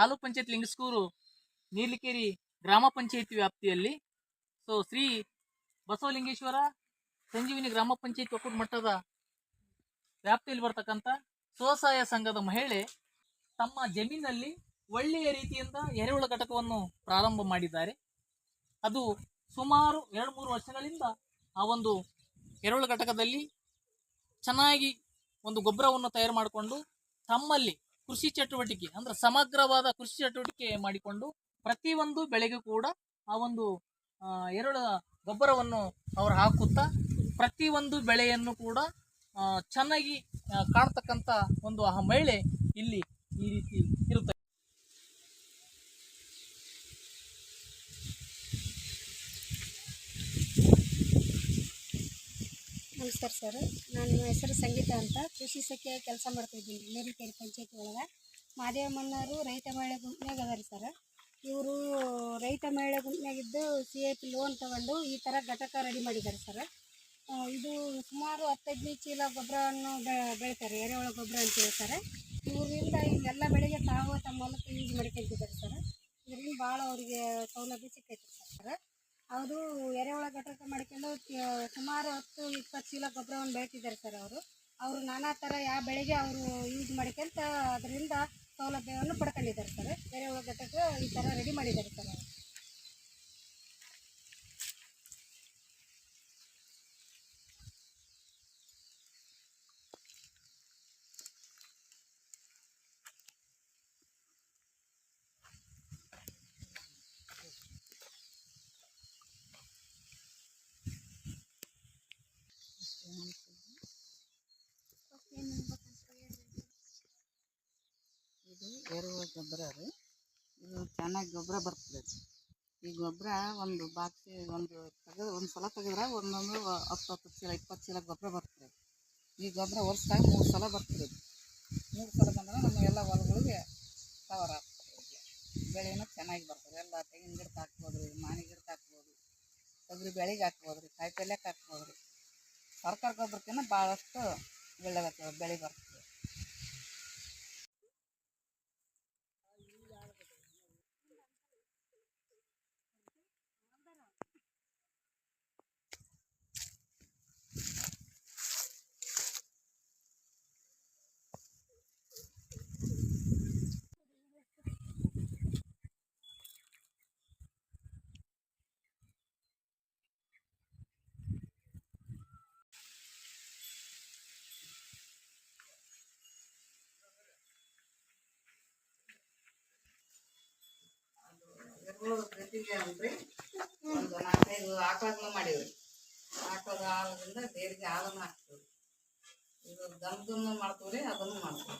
ತಾಲೂಕ್ ಪಂಚಾಯತ್ ಲಿಂಗಸ್ಕೂರು ನೀರ್ಲಿಕೇರಿ ಗ್ರಾಮ ಪಂಚಾಯತಿ ವ್ಯಾಪ್ತಿಯಲ್ಲಿ ಸೊ ಶ್ರೀ ಬಸವಲಿಂಗೇಶ್ವರ ಸಂಜೀವಿನಿ ಗ್ರಾಮ ಪಂಚಾಯತ್ ಒಕ್ಕೂಟ ಮಟ್ಟದ ವ್ಯಾಪ್ತಿಯಲ್ಲಿ ಬರ್ತಕ್ಕಂಥ ಸ್ವಸಹಾಯ ಸಂಘದ ಮಹಿಳೆ ತಮ್ಮ ಜಮೀನಲ್ಲಿ ಒಳ್ಳೆಯ ರೀತಿಯಿಂದ ಎರೆಹುಳ ಘಟಕವನ್ನು ಪ್ರಾರಂಭ ಮಾಡಿದ್ದಾರೆ. ಅದು ಸುಮಾರು ಎರಡು ಮೂರು ವರ್ಷಗಳಿಂದ ಆ ಒಂದು ಎರೆಹುಳ ಘಟಕದಲ್ಲಿ ಚೆನ್ನಾಗಿ ಒಂದು ಗೊಬ್ಬರವನ್ನು ತಯಾರು ಮಾಡಿಕೊಂಡು ತಮ್ಮಲ್ಲಿ ಕೃಷಿ ಚಟುವಟಿಕೆ, ಅಂದ್ರೆ ಸಮಗ್ರವಾದ ಕೃಷಿ ಚಟುವಟಿಕೆ ಮಾಡಿಕೊಂಡು ಪ್ರತಿಯೊಂದು ಬೆಳೆಗೂ ಕೂಡ ಆ ಒಂದು ಎರೆಹುಳ ಗೊಬ್ಬರವನ್ನು ಅವರು ಹಾಕುತ್ತಾ ಪ್ರತಿಯೊಂದು ಬೆಳೆಯನ್ನು ಕೂಡ ಚೆನ್ನಾಗಿ ಕಾಣ್ತಕ್ಕಂಥ ಒಂದು ಆ ಮಹಿಳೆ ಇಲ್ಲಿ ಈ ರೀತಿ ನಮಸ್ಕಾರ ಸರ್. ನನ್ನ ಹೆಸರು ಸಂಗೀತ ಅಂತ. ಕೃಷಿ ಸಖಿಯ ಕೆಲಸ ಮಾಡ್ತಾಯಿದ್ದೀನಿ ಮೇರಿಕೆರೆ ಪಂಚಾಯತಿ ಒಳಗೆ. ಮಾದೇವ ಮನ್ನವರು ರೈತ ಮಹಿಳೆ ಗುಂಪಿನಾಗ ಅದಾರ ಸರ್. ಇವರು ರೈತ ಮಹಿಳೆ ಗುಂಪಿನಾಗಿದ್ದು ಸಿ ಎ ಪಿ ಲೋನ್ ತಗೊಂಡು ಈ ಥರ ಘಟಕ ರೆಡಿ ಮಾಡಿದ್ದಾರೆ ಸರ್. ಇದು ಸುಮಾರು ಹತ್ತೈದನೇ ಚೀಲ ಗೊಬ್ಬರವನ್ನು ಬೆಳೀತಾರೆ. ಎರೆಹುಳ ಗೊಬ್ಬರ ಅಂತ ಹೇಳ್ತಾರೆ. ಇವರಿಂದ ಇವೆಲ್ಲ ಬೆಳೆಗೆ ತಾವು ತಮ್ಮ ಹೊಲಕ್ಕೆ ಯೂಸ್ ಮಾಡ್ಕೊಂತಿದ್ದಾರೆ ಸರ್. ಇದರಿಂದ ಭಾಳ ಅವರಿಗೆ ಸೌಲಭ್ಯ ಸಿಕ್ಕೈತೆ ಸರ್. ಅವರು ಎರೆಹುಳ ಘಟಕ ಮಾಡ್ಕೊಂಡು ಸುಮಾರು ಹತ್ತು, ಇಪ್ಪತ್ತು ಚೀಲ ಗೊಬ್ಬರವನ್ನು ಬೆಳೀತಿದ್ದಾರೆ ಸರ್ ಅವರು. ಅವರು ನಾನಾ ಥರ ಯಾವ ಬೆಳೆಗೆ ಅವರು ಯೂಸ್ ಮಾಡ್ಕೊಂತ ಅದರಿಂದ ಸೌಲಭ್ಯವನ್ನು ಪಡ್ಕೊಂಡಿದ್ದಾರೆ ಸರ್. ಎರೆಹುಳ ಘಟಕ ಈ ಥರ ರೆಡಿ ಮಾಡಿದ್ದಾರೆ ಸರ್ ಅವರು ಇದು ಎರೆಹುಳ ಗೊಬ್ಬರ ರೀ. ಇದು ಚೆನ್ನಾಗಿ ಗೊಬ್ಬರ ಬರ್ತದೆ. ಈ ಗೊಬ್ಬರ ಒಂದು ಬಾಕ್ಸಿ ಒಂದು ತೆಗೆದು ಒಂದು ಸಲ ತೆಗೆದ್ರೆ ಒಂದೊಂದು ಹತ್ತು ಹತ್ತು ಚೀಲ, ಇಪ್ಪತ್ತು ಚೀಲ ಗೊಬ್ಬರ ಬರ್ತದೆ ಈ ಗೊಬ್ಬರ ವರ್ಷದಾಗ ಮೂರು ಸಲ ಬರ್ತದೆ ಮೂರು ಸಲ ಬಂದ್ರೆ ನಮ್ಮ ಎಲ್ಲ ಹೊಲಗಳಿಗೆ ಕವರ್ ಆಗ್ತದೆ ಬೆಳೆನೂ ಚೆನ್ನಾಗಿ ಬರ್ತದೆ. ಎಲ್ಲ ತೆಂಗಿನ ಗಿಡಕ್ಕೆ ಹಾಕ್ಬೋದು ರೀ ಮಾನಿ ಗಿಡಕ್ಕೆ ಹಾಕ್ಬೋದು, ತೊಗರಿ ಬೆಳೆಗೆ ಹಾಕ್ಬೋದು ರೀ ಕಾಯಿ ಪಲ್ಯಕ್ಕೆ ಹಾಕ್ಬೋದು ರೀ. ಸರ್ಕಾರ ಗೊಬ್ಬರಕ್ಕಿಂತ ಭಾಳಷ್ಟು ಒಳ್ಳೆದಾಗ್ತದೆ ಬೆಳೆ ಬರ್ತದೆ. ಎರೆಹುಳದ ಜೊತೆಗೆ ಅಂದ್ರೆ ಒಂದು ನಾಲ್ಕೈದು ಆಕಳನ್ನು ಮಾಡೀವಿ ಆಕಳದ ಹಾಲದಿಂದ ದೇವ್ರಿಗೆ ಹಾಲನ್ನು ಹಾಕ್ತೀವಿ ಇದು ದಮ್ದನ್ನು ಮಾಡ್ತೀವಿ ರೀ ಅದನ್ನು ಮಾಡ್ತೀವಿ